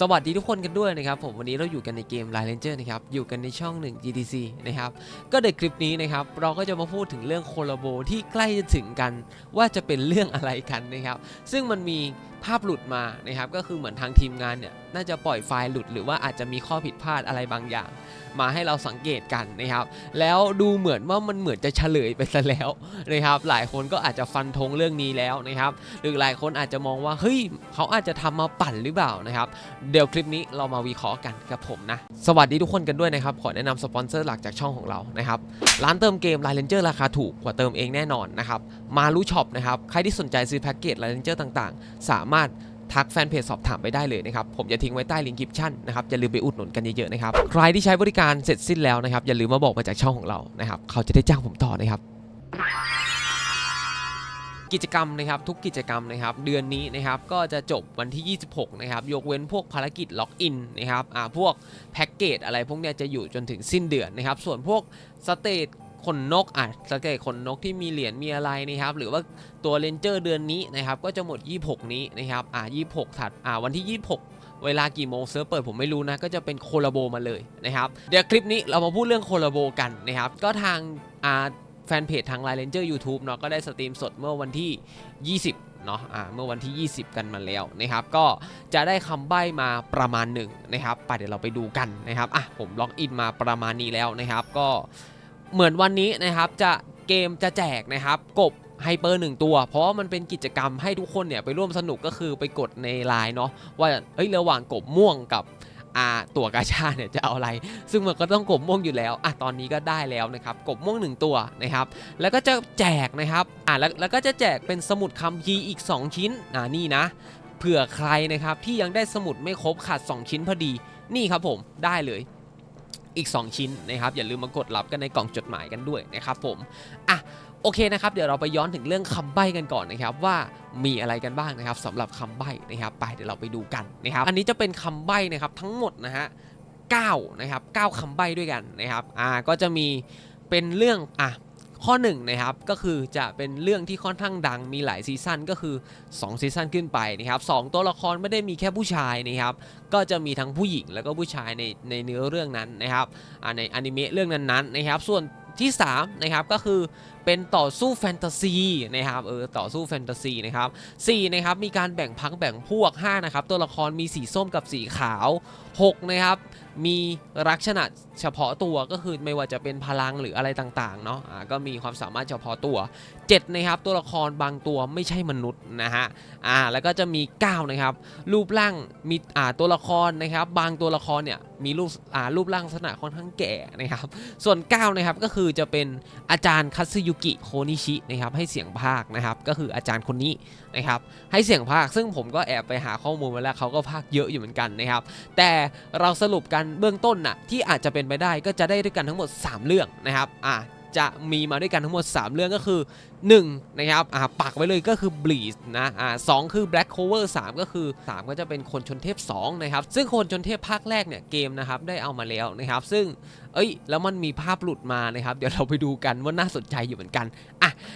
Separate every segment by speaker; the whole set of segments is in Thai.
Speaker 1: สวัสดีทุกคนกันด้วยนะครับผมวันนี้เราอยู่กันในเกม Line Ranger นะครับอยู่กันในช่อง 1 GTC นะครับก็ในคลิปนี้นะครับเราก็จะมาพูดถึงเรื่องโคลาโบที่ใกล้จะถึงกัน ว่าจะเป็นเรื่องอะไรกันนะครับซึ่งมันมีภาพหลุดมานะครับก็คือเหมือนทางทีมงานเนี่ยน่าจะปล่อยไฟล์หลุดหรือว่าอาจจะมีข้อผิดพลาดอะไรบางอย่าง มาให้เราสังเกตกันนะครับ แล้วดูเหมือนว่ามันเหมือนจะเฉลยไปซะแล้วนะครับ หลายคนก็อาจจะฟันธงเรื่องนี้แล้วนะครับ หรือหลายคนอาจจะมองว่าเฮ้ยเขาอาจจะทำมาปั่นหรือเปล่านะครับ เดี๋ยวคลิปนี้เรามาวิเคราะห์กันกับผมนะ สวัสดีทุกคนกันด้วยนะครับ ขอแนะนำสปอนเซอร์หลักจากช่องของเรานะครับ ร้านเติมเกม Line Ranger ราคาถูกกว่าเติมเองแน่นอนนะครับ มารู้ช็อปนะครับ ใครที่สนใจซื้อแพ็กเกจ Line Ranger ต่างๆ สามารถ ทักแฟนเพจสอบถามไปได้เลยนะครับ ผมจะทิ้งไว้ใต้ลิงก์คลิปชั่นนะครับ อย่าลืมไปอุดหนุนกันเยอะๆนะครับ ใครที่ใช้บริการเสร็จสิ้นแล้วนะครับ อย่าลืมมาบอกมาจากช่องของเรานะครับ เขาจะได้จ้างผมต่อนะครับกิจกรรมนะครับทุกกิจกรรมนะครับเดือนนี้นะครับก็จะจบวันที่ 26 นะครับ ยกเว้นพวกภารกิจล็อกอินนะครับอ่าพวกแพ็กเกจอะไรพวกเนี้ยจะอยู่จนถึงสิ้นเดือนนะครับ ส่วนพวกสเตท ขนนกอะสเกตขนนกที่มีเหรียญมีอะไรนะครับ หรือว่าตัวเลนเจอร์เดือนนี้นะครับ ก็จะหมด 26 นี้นะครับอ่า26 ถัดอ่าวันที่ 26เวลากี่โมงเซิร์ฟเปิดผมไม่รู้นะ ก็จะเป็นโคลาโบมาเลยนะครับ เดี๋ยวคลิปนี้เรามาพูดเรื่องโคลาโบกันนะครับ ก็ทางอ่าแฟนเพจทาง Line Ranger YouTube เนาะก็ได้สตรีมสดเมื่อวันที่ 20เนาะอ่าเมื่อวันที่ 20 กันมาแล้วนะครับก็จะได้คำใบ้มาประมาณหนึ่งนะครับไปเดี๋ยวเราไปดูกันนะครับอะผมล็อกอินมาประมาณนี้แล้วนะครับก็ เหมือนวันนี้นะครับจะเกมจะแจกนะครับกบไฮเปอร์หนึ่งตัว เพราะว่ามันเป็นกิจกรรมให้ทุกคนเนี่ยไปร่วมสนุกก็คือไปกดในไลน์เนาะว่าเอ้ยระหว่างกบม่วงกับอาตัวกาชาเนี่ยจะเอาอะไร ซึ่งมันก็ต้องกบม่วงอยู่แล้วอะตอนนี้ก็ได้แล้วนะครับกบม่วงหนึ่งตัวนะครับ แล้วก็จะแจกนะครับอะแล้วแล้วก็จะแจกเป็นสมุดคำพีอีก 2 ชิ้นอ่านี่นะเผื่อใครนะครับที่ยังได้สมุดไม่ครบขาด2 ชิ้นพอดี นี่ครับผมได้เลย อีก 2 ชิ้นนะครับอย่าลืมมากดรับกันในกล่องจดหมายกันด้วยนะครับผมอะโอเคนะครับ เดี๋ยวเราไปย้อนถึงเรื่องคำใบ้กันก่อนนะครับว่ามีอะไรกันบ้างนะครับสำหรับคำใบ้นะครับไปเดี๋ยวเราไปดูกันนะครับอันนี้จะเป็นคำใบ้นะครับทั้งหมดนะฮะ9นะครับ9คำใบ้ด้วยกันนะครับอ่าก็จะมีเป็นเรื่องอะ ข้อ1นงนะครับก็คือจะเป็นเรื่องที่ค่อนข้างดังมีหลายซีซั่นก็คือ 2 ซีซั่นขึ้นไปนะครับสองตัวละครไม่ได้มีแค่ผู้ชายนะครับก็จะมีทั้งผู้หญิงแล้วก็ผู้ชายในในเนื้อเรื่องนั้นนะครับในอนิเมะเรื่องนั้นๆนะครับส่วนที่3นะครับก็คือ เป็นต่อสู้แฟนตาซีนะครับเออต่อสู้แฟนตาซีนะครับ4นะครับมีการแบ่งพักแบ่งพวก5นะครับตัวละครมีสีส้มกับสีขาว6นะครับมีลักษณะเฉพาะตัวก็คือไม่ว่าจะเป็นพลังหรืออะไรต่างๆเนาะอ่าก็มีความสามารถเฉพาะตัว7นะครับตัวละครบางตัวไม่ใช่มนุษย์นะฮะอ่าแล้วก็จะมี9นะครับรูปร่างมีอ่าตัวละครนะครับบางตัวละครเนี่ยมีรูปอ่ารูปร่างลักษณะค่อนข้างแก่นะครับส่วน9นะครับก็คือจะเป็นอาจารย์คัตสึยุุกิโคนิชินะครับให้เสียงภาคนะครับก็คืออาจารย์คนนี้นะครับให้เสียงภาคซึ่งผมก็แอบไปหาข้อมูลมาแล้วเขาก็ภาคเยอะอยู่เหมือนกันนะครับแต่เราสรุปกันเบื้องต้นน่ะที่อาจจะเป็นไปได้ก็จะได้ด้วยกันทั้งหมด 3 เรื่องนะครับอะ จะมีมาด้วยกันทั้งหมด 3 เรื่องก็คือ 1 นะครับอ่าปักไว้เลยก็คือ Bleach นะอ่าสองคือ Black Cover 3 ก็คือ 3 ก็จะเป็นคนชนเทพ 2 นะครับ ซึ่งคนชนเทพภาคแรกเนี่ยเกมนะครับได้เอามาแล้วนะครับ ซึ่งเอ้ยแล้วมันมีภาพหลุดมานะครับ เดี๋ยวเราไปดูกันว่าน่าสนใจอยู่เหมือนกัน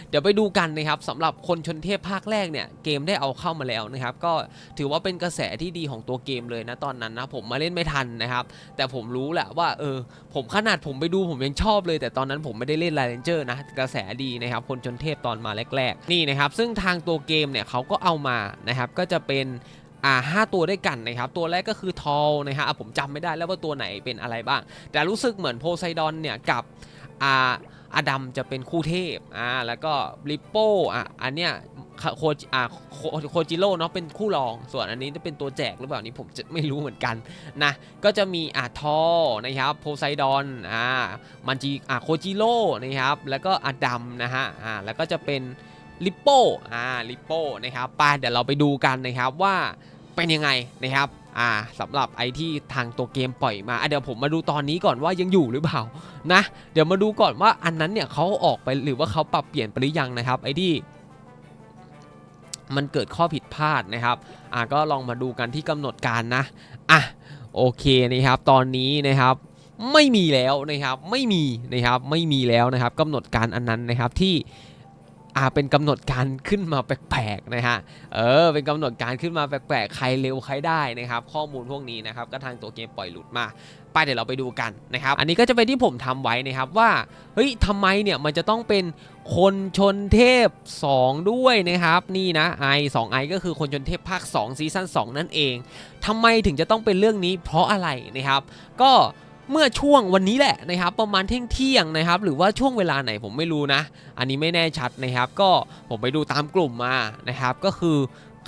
Speaker 1: เดี๋ยวไปดูกันนะครับสำหรับคนชนเทพภาคแรกเนี่ยเกมได้เอาเข้ามาแล้วนะครับก็ถือว่าเป็นกระแสที่ดีของตัวเกมเลยนะตอนนั้นนะผมมาเล่นไม่ทันนะครับแต่ผมรู้แหละว่าเออผมขนาดผมไปดูผมยังชอบเลย แต่ตอนนั้นผมไม่ได้เล่นไลเ r นเจอร์นะกระแสดีนะครับคนชนเทพตอนมาแรกๆนี่นะครับซึ่งทางตัวเกมเนี่ยเขาก็เอามานะครับก็จะเป็นอ่าห้าตัวด้วยกันนะครับ ตัวแรกก็คือทอลนะฮะอะผมจำไม่ได้แล้วว่าตัวไหนเป็นอะไรบ้าง แต่รู้สึกเหมือนโพไซดอนเนี่ยกับอ่า อดัมจะเป็นคู่เทพอ่าแล้วก็ริปโป้อะอันเนี้ยโคอ่าโคโคจิโร่เนาะเป็นคู่รอง ส่วนอันนี้จะเป็นตัวแจกหรือเปล่านี่ผมจะไม่รู้เหมือนกันนะก็จะมีอ่าทอนะครับโพไซดอนอ่ามันจีอ่าโคจิโร่นะครับแล้วก็อดัมนะฮะอ่าแล้วก็จะเป็นลิปโป้อ่าลิปโป้นะครับไปเดี๋ยวเราไปดูกันนะครับว่าเป็นยังไงนะครับ อ่าสำหรับไอที่ทางตัวเกมปล่อยมาเดี๋ยวผมมาดูตอนนี้ก่อนว่ายังอยู่หรือเปล่านะเดี๋ยวมาดูก่อนว่าอันนั้นเนี่ยเขาออกไปหรือว่าเขาปรับเปลี่ยนไปหรือยังนะครับไอที่มันเกิดข้อผิดพลาดนะครับอะก็ลองมาดูกันที่กำหนดการนะอะโอเคนะครับตอนนี้นะครับไม่มีแล้วนะครับไม่มีนะครับไม่มีแล้วนะครับกำหนดการอันนั้นนะครับที่ อ่าเป็นกำหนดการขึ้นมาแปลกๆนะฮะเออเป็นกำหนดการขึ้นมาแปลกๆใครเร็วใครได้นะครับข้อมูลพวกนี้นะครับก็ทางตัวเกมปล่อยหลุดมาไปเดี๋ยวเราไปดูกันนะครับอันนี้ก็จะเป็นที่ผมทำไว้นะครับว่าเฮ้ยทำไมเนี่ยมันจะต้องเป็นคนชนเทพ 2 ด้วยนะครับนี่นะไอ2ไอก็คือคนชนเทพภาค2ซีซั่น2นั่นเองทำไมถึงจะต้องเป็นเรื่องนี้เพราะอะไรนะครับก็ เมื่อช่วงวันนี้แหละนะครับประมาณเที่ยงเที่ยงนะครับหรือว่าช่วงเวลาไหนผมไม่รู้นะ อันนี้ไม่แน่ชัดนะครับ ก็ผมไปดูตามกลุ่มมานะครับ ก็คือ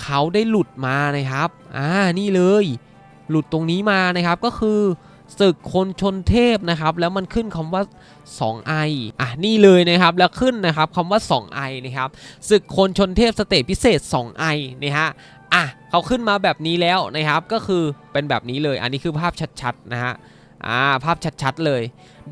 Speaker 1: เขาได้หลุดมานะครับอ่านี่เลย หลุดตรงนี้มานะครับก็คือศึกคนชนเทพนะครับ แล้วมันขึ้นคำว่า 2 i อะนี่เลยนะครับแล้วขึ้นนะครับคำว่า 2 i นะครับศึกคนชนเทพสเตจพิเศษ 2 i นะฮะอะเขาขึ้นมาแบบนี้แล้วนะครับ ก็คือเป็นแบบนี้เลย อันนี้คือภาพชัดๆนะฮะ อ่าภาพชัดๆเลย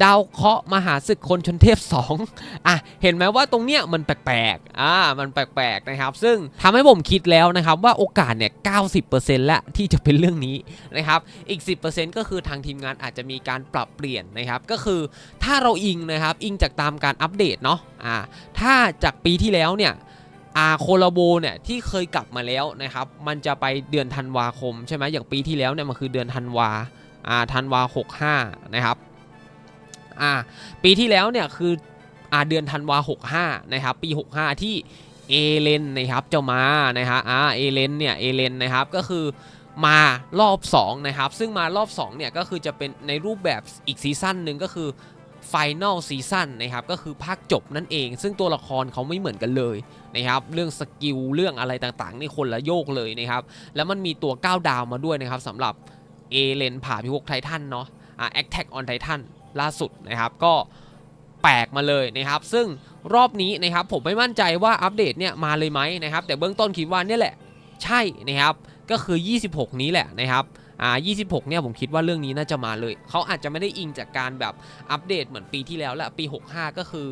Speaker 1: ดาวเคราะห์มหาศึกคนชนเทพ 2 อะ เห็นไหมว่าตรงเนี้ยมันแปลกๆ อ่า มันแปลกๆ นะครับ ซึ่งทำให้ผมคิดแล้วนะครับว่าโอกาสเนี่ย 90%แล้วที่จะเป็นเรื่องนี้นะครับ อีก 10%ก็คือทางทีมงานอาจจะมีการปรับเปลี่ยนนะครับ ก็คือถ้าเราอิงนะครับ อิงจากตามการอัปเดตเนาะ อ่า ถ้าจากปีที่แล้วเนี่ยอาโคลาโบเนี่ยที่เคยกลับมาแล้วนะครับ มันจะไปเดือนธันวาคมใช่ไหมอย่างปีที่แล้วเนี่ยมันคือเดือนธันวา อ่าธันวา65 นะครับอ่าปีที่แล้วเนี่ยคืออ่าเดือนธันวา65 นะครับ ปี 65 ที่เอเลนนะครับจะมานะฮะอ่าเอเลนเนี่ยเอเลนนะครับก็คือมารอบ2นะครับซึ่งมารอบ2เนี่ยก็คือจะเป็นในรูปแบบอีกซีซั่นหนึ่งก็คือ Final Season นะครับก็คือภาคจบนั่นเอง ซึ่งตัวละครเขาไม่เหมือนกันเลยนะครับเรื่องสกิลเรื่องอะไรต่างๆ นี่คนละโยกเลยนะครับแล้วมันมีตัว9ดาวมาด้วยนะครับสำหรับ เอเลนผ่าพิภพไททันเนาะอ่า Attack on Titan ล่าสุดนะครับก็แปลกมาเลยนะครับ ซึ่งรอบนี้นะครับผมไม่มั่นใจว่าอัปเดตเนี่ยมาเลยไหมนะครับ แต่เบื้องต้นคิดว่าเนี่ยแหละใช่นะครับ ก็คือ 26 นี้แหละนะครับอ่า26 เนี่ยผมคิดว่าเรื่องนี้น่าจะมาเลย เขาอาจจะไม่ได้อิงจากการแบบอัปเดตเหมือนปีที่แล้วแหละปี 65 ก็คือ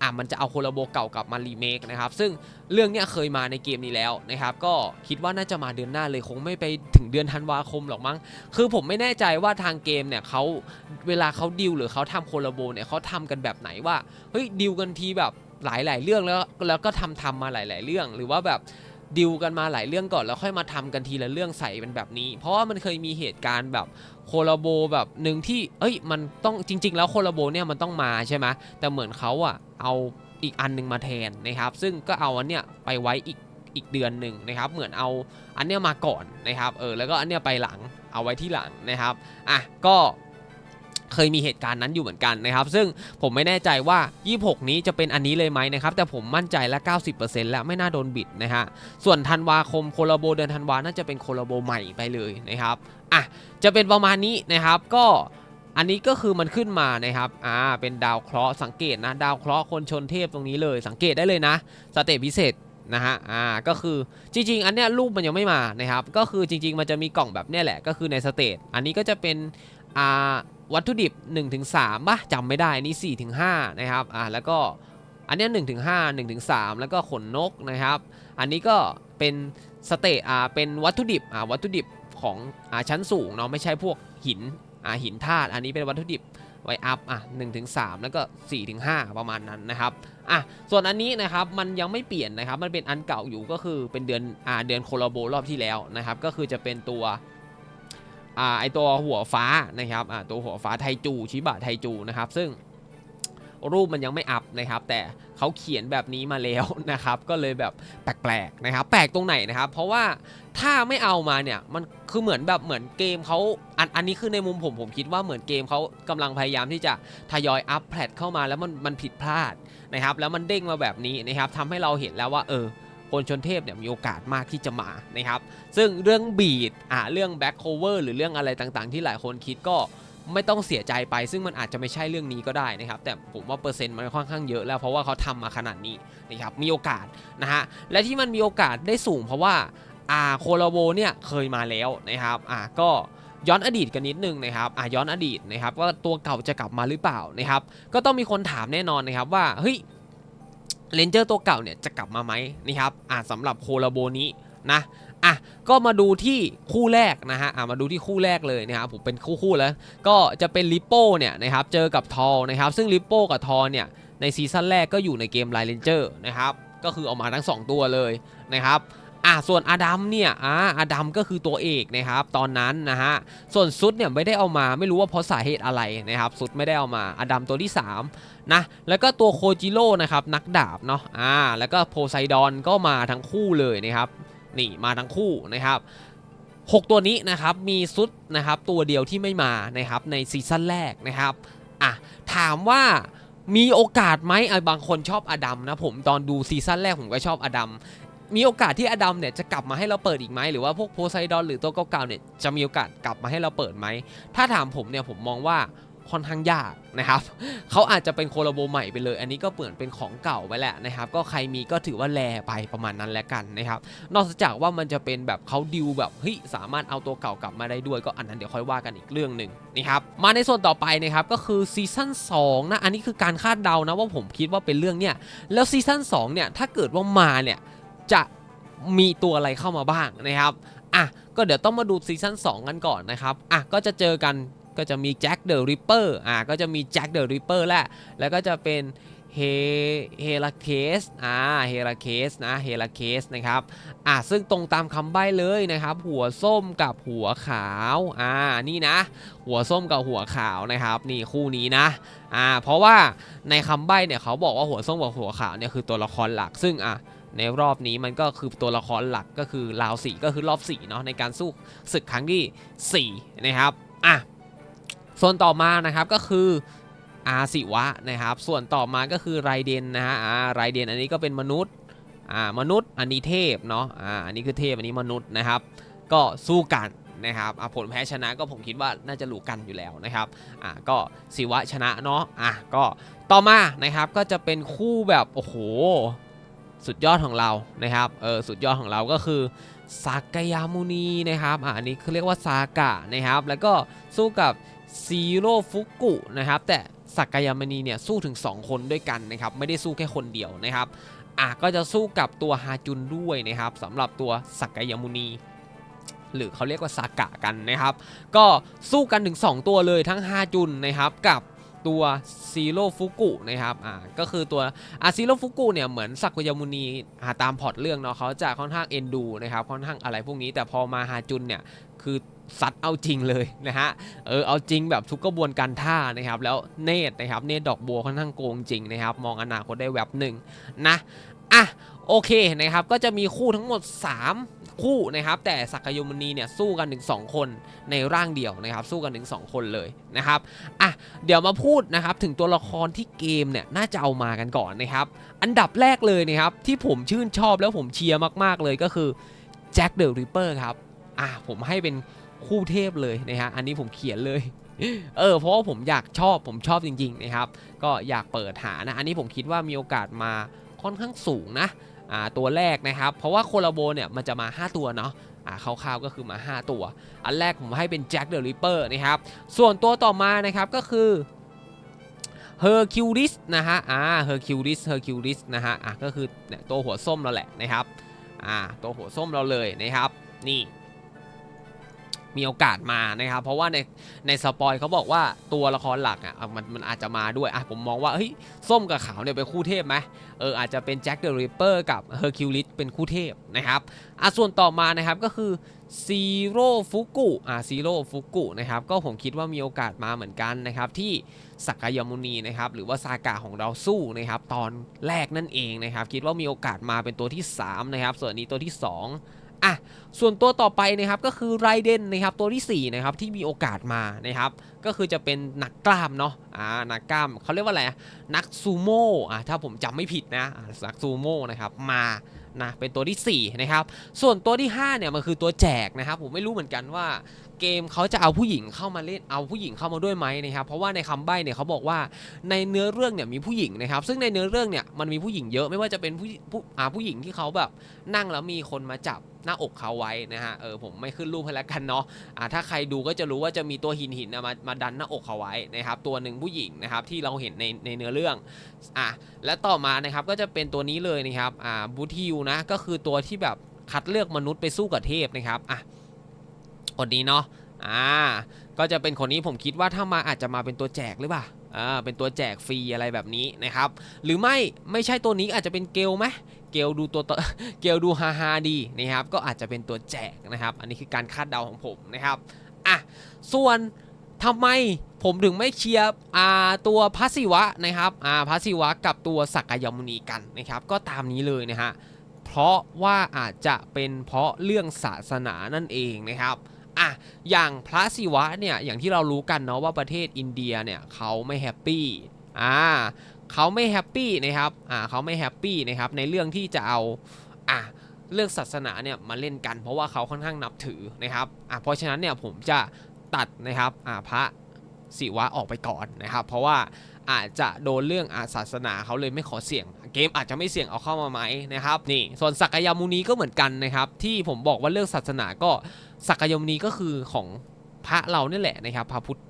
Speaker 1: อ่ามันจะเอาโคลาโบเก่ากลับมารีเมคนะครับซึ่งเรื่องเนี้ยเคยมาในเกมนี้แล้วนะครับก็คิดว่าน่าจะมาเดือนหน้าเลยคงไม่ไปถึงเดือนธันวาคมหรอกมั้ง คือผมไม่แน่ใจว่าทางเกมเนี่ยเขาเวลาเขาดิวหรือเขาทำโคลาโบเนี่ยเขาทำกันแบบไหนว่าเฮ้ยดิวกันทีแบบหลาย ๆ เรื่องแล้วแล้วก็ทำทำมาหลาย ๆ เรื่องหรือว่าแบบดิวกันมาหลายเรื่องก่อนแล้วค่อยมาทำกันทีละเรื่องใส่เป็นแบบนี้ เพราะว่ามันเคยมีเหตุการณ์แบบ โคลาโบแบบหนึ่งที่ เอ้ย มันต้องจริง ๆ แล้วโคลาโบเนี่ยมันต้องมาใช่ไหมแต่เหมือนเขาอะเอาอีกอันหนึงมาแทนนะครับ ซึ่งก็เอาอันเนี้ยไปไว้อีกอีกเดือนหนึ่งนะครับ เหมือนเอาอันเนี้ยมาก่อนนะครับ เออ แล้วก็อันเนี้ยไปหลัง เอาไว้ที่หลังนะครับ อะ ก็ เคยมีเหตุการณ์นั้นอยู่เหมือนกันนะครับ ซึ่งผมไม่แน่ใจว่า 26 นี้จะเป็นอันนี้เลยไหมนะครับ แต่ผมมั่นใจและ 90%แล้วไม่น่าโดนบิดนะฮะ ส่วนธันวาคมโคลาโบเดือนธันวาน่าจะเป็นโคลาโบใหม่ไปเลยนะครับ อะ จะเป็นประมาณนี้นะครับ ก็อันนี้ก็คือมันขึ้นมานะครับ อ่า เป็นดาวเคราะห์สังเกตนะ ดาวเคราะห์คนชนเทพตรงนี้เลย สังเกตได้เลยนะ สเตจพิเศษนะฮะ อ่า ก็คือจริง ๆ อันเนี้ยรูปมันยังไม่มานะครับ ก็คือจริง ๆ มันจะมีกล่องแบบเนี้ยแหละ ก็คือในสเตจ อันนี้ก็จะเป็น วัตถุดิบ 1-3ป่ะจำไม่ได้อันนี้4-5 นะครับอ่าแล้วก็อันนี้ย1-5 1-3 แล้วก็ขนนกนะครับ อันนี้ก็เป็นสเตอ่าเป็นวัตถุดิบอ่าวัตถุดิบของอ่าชั้นสูงเนาะไม่ใช่พวกหินอ่าหินธาตุอันนี้เป็นวัตถุดิบไว้อัพอะ1-3แล้วก็4-5ประมาณนั้นนะครับอะส่วนอันนี้นะครับมันยังไม่เปลี่ยนนะครับมันเป็นอันเก่าอยู่ก็คือเป็นเดือนอ่าเดือนโคลาโบรอบที่แล้วนะครับก็คือจะเป็นตัว อ่าไอตัวหัวฟ้านะครับอ่าตัวหัวฟ้าไทจูชิบะไทจูนะครับซึ่งรูปมันยังไม่อัพนะครับ แต่เขาเขียนแบบนี้มาแล้วนะครับ ก็เลยแบบแปลกๆนะครับ แปลกตรงไหนนะครับ เพราะว่าถ้าไม่เอามาเนี่ยมันคือเหมือนแบบเหมือนเกมเขาอันอันนี้คือในมุมผมผมคิดว่าเหมือนเกมเขากำลังพยายามที่จะทยอยอัพแพลตเข้ามาแล้วมันมันผิดพลาดนะครับ แล้วมันเด้งมาแบบนี้นะครับทำให้เราเห็นแล้วว่าเออ คนชนเทพเนี่ยมีโอกาสมากที่จะมานะครับซึ่งเรื่องบีดอ่าเรื่องแบ็คโคเวอร์หรือเรื่องอะไรต่างๆ ที่หลายคนคิดก็ไม่ต้องเสียใจไป ซึ่งมันอาจจะไม่ใช่เรื่องนี้ก็ได้นะครับ แต่ผมว่าเปอร์เซ็นต์มันค่อนข้างเยอะแล้วเพราะว่าเขาทำมาขนาดนี้นะครับมีโอกาสนะฮะและที่มันมีโอกาสได้สูงเพราะว่าอ่าโคโลโบเนี่ยเคยมาแล้วนะครับอ่าก็ย้อนอดีตกันนิดนึงนะครับอ่าย้อนอดีตนะครับว่าตัวเก่าจะกลับมาหรือเปล่านะครับก็ต้องมีคนถามแน่นอนนะครับว่าเฮ้ย เลนเจอร์ตัวเก่าเนี่ยจะกลับมาไหมนะครับอ่าสำหรับโคลาโบนี้นะอะก็มาดูที่คู่แรกนะฮะอ่ามาดูที่คู่แรกเลยนะครับผมเป็นคู่คู่แล้ว ก็จะเป็นลิปโป้เนี่ยนะครับเจอกับทอนะครับซึ่งลิปโป้กับทอเนี่ยในซีซั่นแรกก็อยู่ในเกมไลเลนเจอร์นะครับก็คือออกมาทั้ง 2 ตัวเลยนะครับ อะส่วนอดัมเนี่ยอ่าอดัมก็คือตัวเอกนะครับตอนนั้นนะฮะส่วนซุดเนี่ยไม่ได้เอามาไม่รู้ว่าเพราะสาเหตุอะไรนะครับซุดไม่ได้เอามาอดัมตัวที่3นะแล้วก็ตัวโคจิโร่นะครับนักดาบเนาะอ่าแล้วก็โพไซดอนก็มาทั้งคู่เลยนะครับนี่มาทั้งคู่นะครับ6 ตัวนี้นะครับมีซุดนะครับตัวเดียวที่ไม่มานะครับในซีซั่นแรกนะครับอะถามว่ามีโอกาสไหมไอะบางคนชอบอดัมนะผมตอนดูซีซั่นแรกผมก็ชอบอดัม มีโอกาสที่อดัมเนี่ยจะกลับมาให้เราเปิดอีกไหมหรือว่าพวกโพไซดอนหรือตัวเก่าๆเนี่ยจะมีโอกาสกลับมาให้เราเปิดไหม ถ้าถามผมเนี่ยผมมองว่าค่อนข้างยากนะครับ เขาอาจจะเป็นโคลาโบใหม่ไปเลย อันนี้ก็เปมือนเป็นของเก่าไปแหละนะครับ ก็ใครมีก็ถือว่าแลไปประมาณนั้นแล้วกันนะครับ นอกจากว่ามันจะเป็นแบบเขาดิวแบบเฮ้ยสามารถเอาตัวเก่ากลับมาได้ด้วยก็อันนั้นเดี๋ยวค่อยว่ากันอีกเรื่องหนึ่งนะครับ มาในส่วนต่อไปนะครับก็คือซีซั่น2นะ อันนี้คือการคาดเดานะว่าผมคิดว่าเป็นเรื่องเนี่ยแล้วซีซั่น2เนี่ยถ้าเกิดว่ามาเนี่ย จะมีตัวอะไรเข้ามาบ้างนะครับอะก็เดี๋ยวต้องมาดูซีซั่น2 กันก่อนนะครับอะก็จะเจอกันก็จะมีแจ็คเดอะริปเปอร์อะก็จะมีแจ็คเดอะริปเปอร์แหละแล้วก็จะเป็นเฮเฮราเคสอ่าเฮราเคสนะเฮราเคสนะครับอะซึ่งตรงตามคำใบ้เลยนะครับ หัวส้มกับหัวขาวอ่านี่นะ หัวส้มกับหัวขาวนะครับนี่คู่นี้นะอ่าเพราะว่าในคำใบ้เนี่ยเขาบอกว่าหัวส้มกับหัวขาวเนี่ยคือตัวละครหลักซึ่งอะ ในรอบนี้มันก็คือตัวละครหลักก็คือราวสีก็คือรอบสี่เนาะในการสู้ศึกครั้งที่สี่นะครับอะส่วนต่อมานะครับก็คืออาสิวะนะครับ ส่วนต่อมาก็คือไรเดนนะฮะอ่าไรเดนอันนี้ก็เป็นมนุษย์อ่ามนุษย์อันนี้เทพเนาะอ่าอันนี้คือเทพอันนี้มนุษย์นะครับ ก็สู้กันนะครับผลแพ้ชนะก็ผมคิดว่าน่าจะรู้กันอยู่แล้วนะครับอ่าก็ศิวะชนะเนาะอะก็ต่อมานะครับก็จะเป็นคู่แบบโอ้โห สุดยอดของเรานะครับเออสุดยอดของเราก็คือซากยามุนีนะครับอะอันนี้คือเรียกว่าซากะนะครับ แล้วก็สู้กับซีโร่ฟุกุนะครับแต่สักยามุนีเนี่ยสู้ถึง 2 คนด้วยกันนะครับไม่ได้สู้แค่คนเดียวนะครับอะก็จะสู้กับตัวฮาจุนด้วยนะครับสำหรับตัวสักกามุนี หรือเขาเรียกว่าซากะกันนะครับ ก็สู้กันถึง 2 ตัวเลยทั้งฮาจุนนะครับกับ ตัวซีโร่ฟุกุนะครับอ่าก็คือตัวอาซีโร่ฟุกุเนี่ยเหมือนสักกามุนีหาตามพล็อตเรื่องเนาะเขาจะค่อนข้างเอ็นดูนะครับค่อนข้างอะไรพวกนี้แต่พอมาฮาจุนเนี่ยคือซัดเอาจริงเลยนะฮะ เออเอาจริงแบบทุกกระบวนการท่านะครับ แล้วเนตรนะครับ เนตรดอกบัวค่อนข้างโกงจริงนะครับ มองอนาคตได้แวบหนึ่งนะ อะ โอเคนะครับก็จะมีคู่ทั้งหมด 3 คู่นะครับแต่สักกยมณีเนี่ยสู้กันถึง 2 คนในร่างเดียวนะครับสู้กันถึง 2 คนเลยนะครับอะเดี๋ยวมาพูดนะครับถึงตัวละครที่เกมเนี่ยน่าจะเอามากันก่อนนะครับอันดับแรกเลยนะครับที่ผมชื่นชอบแล้วผมเชียร์มากๆเลยก็คือแจ็คเดอะริปเปอร์ครับอะผมให้เป็นคู่เทพเลยนะฮะอันนี้ผมเขียนเลยเออเพราะว่าผมอยากชอบผมชอบจริงๆนะครับ ก็อยากเปิดหานะ อันนี้ผมคิดว่ามีโอกาสมาค่อนข้างสูงนะ ตัวแรกนะครับ เพราะว่าโคลาโบเนี่ยมันจะมา 5 ตัวเนาะอ่าคร่าวๆก็คือมา 5 ตัว อันแรกผมให้เป็นแจ็คเดอะริปเปอร์นะครับ ส่วนตัวต่อมานะครับก็คือเฮอร์คิวลิสนะฮะ อ่า เฮอร์คิวลิส เฮอร์คิวลิสนะฮะ อะก็คือเนี่ยตัวหัวส้มเราแหละนะครับ อ่า ตัวหัวส้มเราเลยนะครับ นี่ มีโอกาสมานะครับ เพราะว่าในในสปอยเขาบอกว่าตัวละครหลักอะมันมันอาจจะมาด้วยอะผมมองว่าเฮ้ยส้มกับขาวเนี่ยเป็นคู่เทพไหมเอออาจจะเป็นแจ็คเดอะริปเปอร์กับเฮอร์คิวลิสเป็นคู่เทพนะครับอะส่วนต่อมานะครับก็คือซีโร่ฟุกุอะซีโร่ฟุกุนะครับก็ผมคิดว่ามีโอกาสมาเหมือนกันนะครับที่สักกายมุนีนะครับหรือว่าซากะของเราสู้นะครับตอนแรกนั่นเองนะครับคิดว่ามีโอกาสมาเป็นตัวที่สามนะครับส่วนนี้ตัวที่ส อะส่วนตัวต่อไปนะครับก็คือไรเดนนะครับตัวที่4นะครับที่มีโอกาสมานะครับก็คือจะเป็นนักกล้ามเนาะอ่านักกล้ามเขาเรียกว่าอะไรนักซูโม่อ่าถ้าผมจำไม่ผิดนะนักซูโม่นะครับมานะเป็นตัวที่4นะครับส่วนตัวที่5เนี่ยมันคือตัวแจกนะครับผมไม่รู้เหมือนกันว่า เกมเขาจะเอาผู้หญิงเข้ามาเล่นเอาผู้หญิงเข้ามาด้วยไหมนะครับเพราะว่าในคำใบ้เนี่ยเขาบอกว่าในเนื้อเรื่องเนี่ยมีผู้หญิงนะครับซึ่งในเนื้อเรื่องเนี่ยมันมีผู้หญิงเยอะไม่ว่าจะเป็นผู้ผู้อาผู้หญิงที่เขาแบบนั่งแล้วมีคนมาจับ หน้าอกเขาไว้นะฮะเออผมไม่ขึ้นรูปให้แล้วกันเนาะอ่าถ้าใครดูก็จะรู้ว่าจะมีตัวหินหินมามาดันหน้าอกเขาไว้นะครับตัวหนึ่งผู้หญิงนะครับที่เราเห็นในในเนื้อเรื่องอะและต่อมานะครับก็จะเป็นตัวนี้เลยนะครับอ่าบูทิวนะก็คือตัวที่แบบคัดเลือกมนุษย์ไปสู้กับเทพนะครับอะคนนี้เนาะอ่าก็จะเป็นคนนี้ผมคิดว่าถ้ามาอาจจะมาเป็นตัวแจกหรือเปล่าอ่าเป็นตัวแจกฟรีอะไรแบบนี้นะครับ หรือไม่ไม่ใช่ตัวนี้อาจจะเป็นเกลไหม เกลดูตัวเกลดูฮาฮาดีนะครับก็อาจจะเป็นตัวแจกนะครับ อันนี้คือการคาดเดาของผมนะครับอะส่วนทำไมผมถึงไม่เชียร์อ่าตัวพัสสิวะนะครับอ่าพัสสิวะกับตัวสักกายมุนีกันนะครับ ก็ตามนี้เลยนะฮะเพราะว่าอาจจะเป็นเพราะเรื่องศาสนานั่นเองนะครับอะอย่างพระศิวะเนี่ยอย่างที่เรารู้กันเนาะว่าประเทศอินเดียเนี่ยเขาไม่แฮปปี้อ่า เขาไม่แฮปปี้นะครับอ่าเขาไม่แฮปปี้นะครับในเรื่องที่จะเอาอะเรื่องศาสนาเนี่ยมาเล่นกันเพราะว่าเขาค่อนข้างนับถือนะครับอะเพราะฉะนั้นเนี่ยผมจะตัดนะครับอ่าพระศิวะออกไปก่อนนะครับ เพราะว่าอาจจะโดนเรื่องอาศาสนาเขาเลยไม่ขอเสี่ยง เกมอาจจะไม่เสี่ยงเอาเข้ามาไหมนะครับนี่ส่วนสักยมุนีก็เหมือนกันนะครับ ที่ผมบอกว่าเรื่องศาสนาก็สักยมุนีก็คือของพระเราเนี่แหละนะครับ พระพุทธ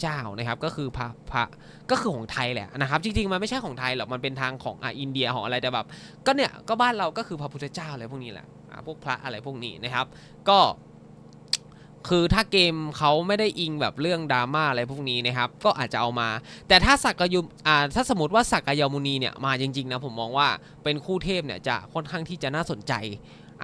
Speaker 1: เจ้านะครับก็คือพระพระก็คือของไทยแหละนะครับจริงๆมันไม่ใช่ของไทยหรอกมันเป็นทางของอะอินเดียของอะไรแต่แบบก็เนี่ยก็บ้านเราก็คือพระพุทธเจ้าอะไรพวกนี้แหละอะพวกพระอะไรพวกนี้นะครับ ก็คือถ้าเกมเขาไม่ได้อิงแบบเรื่องดราม่าอะไรพวกนี้นะครับ ก็อาจจะเอามา แต่ถ้าสักกยุมอ่าถ้าสมมติว่าสักกยมุนีเนี่ยมาจริงๆนะผมมองว่าเป็นคู่เทพเนี่ยจะค่อนข้างที่จะน่าสนใจ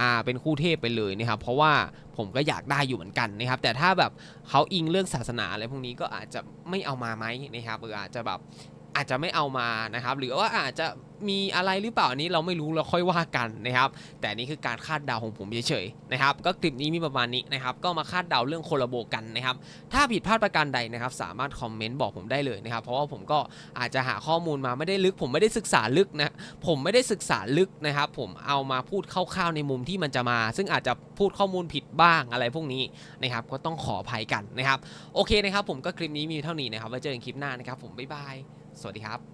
Speaker 1: อ่าเป็นคู่เทพไปเลยนะครับ เพราะว่า ผมก็อยากได้อยู่เหมือนกันนะครับ แต่ถ้าแบบเขาอิงเรื่องศาสนาอะไรพวกนี้ก็อาจจะไม่เอามาไหมนะครับหรืออาจจะแบบ อาจจะไม่เอามานะครับหรือว่าอาจจะมีอะไรหรือเปล่าอันนี้เราไม่รู้เราค่อยว่ากันนะครับ แต่นี่คือการคาดเดาของผมเฉยๆนะครับก็คลิปนี้มีประมาณนี้นะครับก็มาคาดเดาเรื่องโคลาโบกันนะครับถ้าผิดพลาดประการใดนะครับสามารถคอมเมนต์บอกผมได้เลยนะครับเพราะว่าผมก็อาจจะหาข้อมูลมาไม่ได้ลึก ผมไม่ได้ศึกษาลึกนะผมไม่ได้ศึกษาลึกนะครับผมเอามาพูดคร่าวๆในมุมที่มันจะมา ซึ่งอาจจะพูดข้อมูลผิดบ้างอะไรพวกนี้นะครับก็ต้องขออภัยกันนะครับโอเคนะครับผมก็คลิปนี้มีเท่านี้นะครับไว้เจอกันคลิปหน้านะครับผมบ๊ายบาย สวัสดีครับ